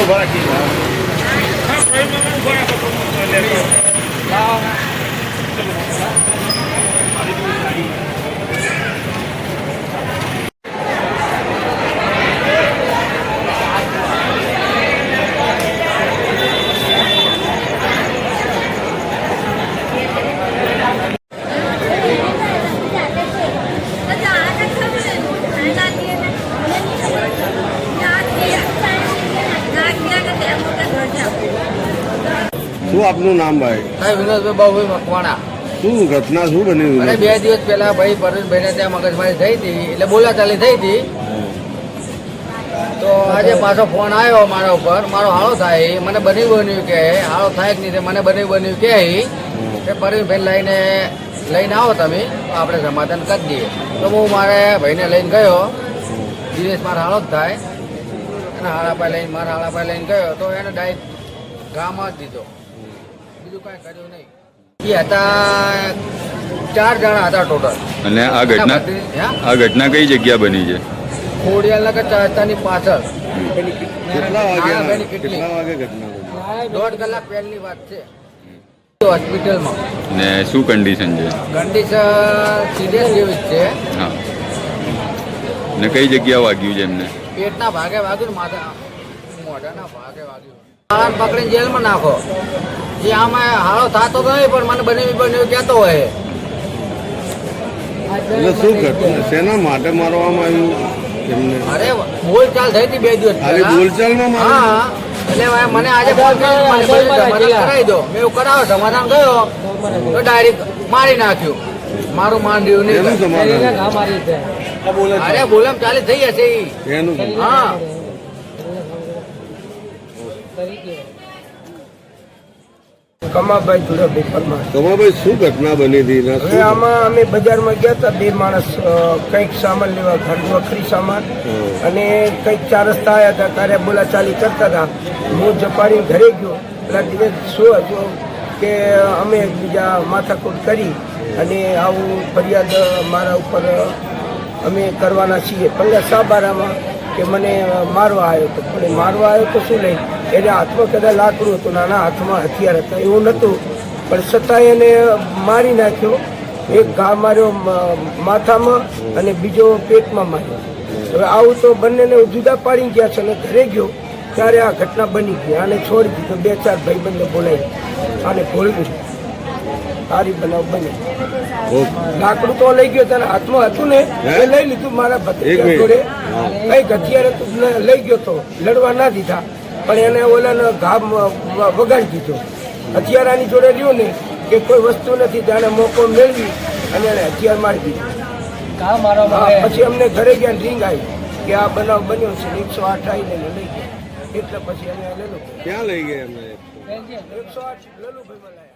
Não, embora aqui. Não, não, não, não, não, não, não, não, não, não, não, não, આપનું નામ ભાઈ? સાહેબ વિનોદભાઈ બાબુભાઈ મકવાણા. શું ઘટના શું બની અને બે દિવસ પહેલા ભાઈ પરેશભાઈને ત્યાં મગજમારી થઈ હતી એટલે બોલાચાલી થઈ હતી. તો આજે પાછો ફોન આવ્યો મારા ઉપર મારો હાળો થાય મને બની બન્યું કે હાળો થાય કે નહીં તે મને બની બન્યું કે કે પરેશભાઈ લઈને લઈને આવો તમે આપણે સમાધાન કરી દઈએ. તો હું મારે ભાઈને લઈને ગયો. દિનેશ મારા હાળો જ થાય. અને હાળાપાઈ લઈને મારા હાળાપાઈ લઈને ગયો તો એને ડાયરેક્ટ ગામાં જ દીધો. બીજું કાંઈ કર્યું નહીં. એ હતા ચાર જણા હતા ટોટલ અને આ ઘટના? આ ઘટના કઈ જગ્યા બની છે? ખોડિયાલનગર ચાસ્તાની પાછળ. કેટલા વાગે હા, બેની કેટલી? કેટલા વાગે ઘટના બની? દોઢ કલાક પહેલની વાત છે. હોસ્પિટલમાં. ને શું કન્ડિશન છે? કન્ડિશન સિરિયસ જેવી છે. હા. ને કઈ જગ્યા વાગ્યું છે એમને? પેટના ભાગે વાગ્યું ને માથા મોઢાના ભાગે વાગ્યું. પકડીને જેલમાં નાખો. જે આમાં હાલો થતો તો નહીં પણ મને બને બન્યું કહેતો હોય. એટલે શું ઘટના શેના માટે મારવામાં આવ્યું? એમને? અરે બોલચાલ થઈ હતી બે દિવસ ખાલી બોલચાલમાં હા એટલે મને આજે ફોન કર્યો મને કરાવી દો. મેં એવું કરાવો સમાધાન ગયો તો ડાયરેક્ટ મારી નાખ્યું. મારું માંડ્યું એનું નહીં સમાધાન અરે બોલમ ચાલી થઈ જશે. હા. કમાભાઈ ધુરાભાઈ પરમાર કમાભાઈ શું ઘટના બની હતી? હવે આમાં અમે બજારમાં ગયા હતા બે માણસ કંઈક સામાન લેવા ઘર વખરી સામાન. અને કંઈક ચાર રસ્તા આવ્યા હતા ત્યારે બોલાચાલી કરતા હતા. હું જપાડીને ઘરે ગયો. એટલે દિવસ શું હતું કે અમે બીજા માથાકૂટ કરી અને આવું ફરિયાદ મારા ઉપર અમે કરવાના છીએ. પહેલાં સાબારામાં કે મને મારવા આવ્યો હતો. પણ મારવા આવ્યો તો શું લઈ? એને હાથમાં કદાચ લાકડું હતું નાના હાથમાં હથિયાર હતા એવું નહોતું. પણ છતાંય એને મારી નાખ્યો એક ઘા માર્યો માથામાં અને બીજો પેટમાં માર્યો. હવે આવું તો બંનેને જુદા પાડી ગયા છે અને ઘરે ગયો ત્યારે આ ઘટના બની ગઈ આને છોડી દીધો બે ચાર ભાઈબંધો બોલાવી આને ભોળવી સારી બનાવ બની. લાકડું તો લઈ ગયો તને હાથમાં હતું ને એ લઈ લીધું મારા ભત્રી ભત્રીજા જોડે. કંઈક હથિયાર હતું લઈ ગયો તો લડવા ના દીધા. પણ એને ઓલાને ઘા વગાડી દીધો. હથિયારાની જોડે રહ્યું ને કે કોઈ વસ્તુ નથી ત્યારે મોકો મેળવી અને એને હથિયાર મારી દીધું. પછી અમને ઘરે ગયા રિંગ આવી કે આ બનાવ બન્યો છે એકસો આઠ આવીને એને લઈ ગયા. એટલે પછી અમે લેલું ક્યાં લઈ ગયા એમને? એકસો આઠ લાયા.